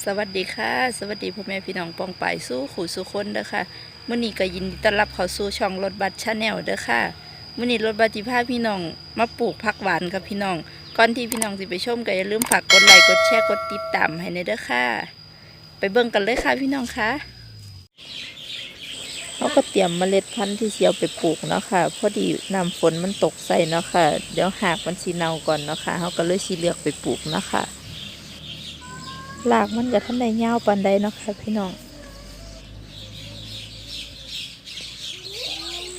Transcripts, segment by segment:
สวัสดีค่ะ สวัสดีพ่อแม่พี่น้องปองป่ายสู้ขู่สู้คนเด้อค่ะมื้อนี้ก็ยินดีต้อนรับเข้าสู่ช่องรถบัสชาแนลเด้อค่ะมื้อนี้รถบัสสิพาพี่น้องมาปลูกผักหวานกับพี่น้อง ก่อนที่พี่น้องสิไปชมก็อย่าลืมฝากกดไลค์กดแชร์กดติดตามให้ในเด้อค่ะ ไปเบิ่งกันเลยค่ะพี่น้องคะเขาก็เตรียมเมล็ดพันธุ์ที่เสียวไปปลูกเนาะค่ะพอดีน้ำฝนมันตกใส่เนาะค่ะ เดี๋ยวหากมันสิเน่าก่อนเนาะค่ะเขาก็เลยสิเลือกไปปลูกเนาะค่ะ หลากมันกับท่านใดยาปานใดเนาะค่ะพี่น้อง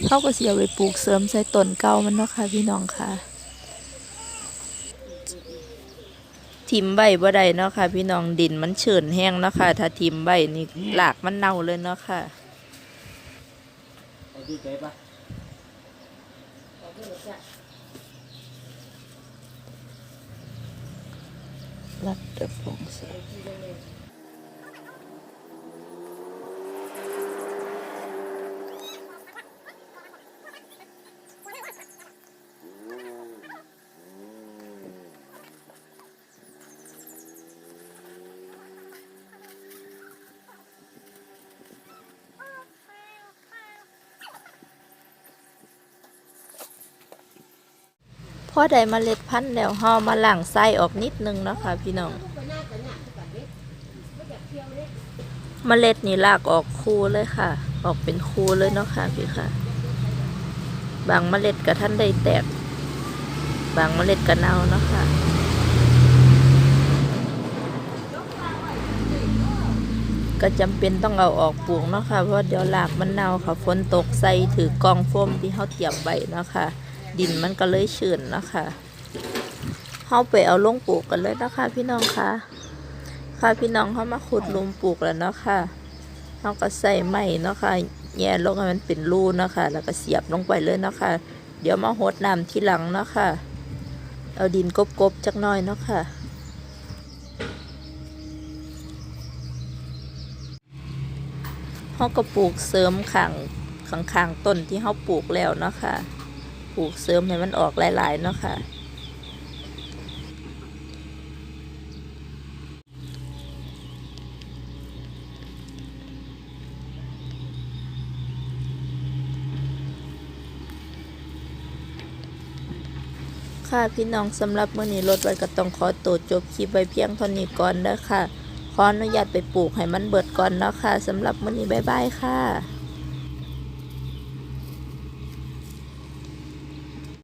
เขาก็เสียไปปลูกเสริมใส่ต้นเก่ามันเนาะค่ะพี่น้องค่ะทิมใบบ่ได้เนาะค่ะ พี่น้องดินมันเฉินแห้งเนาะค่ะ ถ้าทิมใบนี่หลากมันเน่าเลยเนาะค่ะเอาที่ใจปะ รัดเด พอได้เมล็ดพันธุ์แล้วห่อมาล้างไส้ออกนิดนึงเนาะค่ะพี่น้องเมล็ดนี่ลากออกคูเลยค่ะ ออกเป็นคูเลยเนาะค่ะพี่ค่ะ บางเมล็ดกับท่านได้แตก บางเมล็ดก็เน่าเนาะค่ะก็จำเป็นต้องเอาออกปลูกเนาะค่ะเพราะเดี๋ยวหลากมันเน่าค่ะฝนตกใส่ถือกองโฟมที่เขาเตรียมไว้เนาะค่ะ ดินมันก็เลยชื้นนะค่ะเขาไปเอาลงปลูกกันเลยนะคะพี่น้องคะค่ะพี่น้องเขามาขุดลุมปลูกแล้วเนาะค่ะเขาก็ใส่ไม้เนาะค่ะแย่ลงให้มันเป็นรูเนาะค่ะ แล้วก็เสียบลงไปเลยเนาะค่ะ เดี๋ยวมาหดน้ำทีหลังเนาะค่ะ เอาดินกบๆจักน่อยเนาะค่ะเขาก็ปลูกเสริมขังข้างๆต้นที่เขาปลูกแล้วเนาะค่ะ ปลูกเสริมให้มันออกหลาย ๆ เนาะค่ะ ค่ะพี่น้องสำหรับมื้อนี้รถไว้ก็ต้องขอตัวจบคลิปไว้เพียงเท่านี้ก่อนเด้อค่ะ ขออนุญาตไปปลูกให้มันเบิดก่อนเนาะค่ะสำหรับมื้อนี้บ๊ายบายค่ะ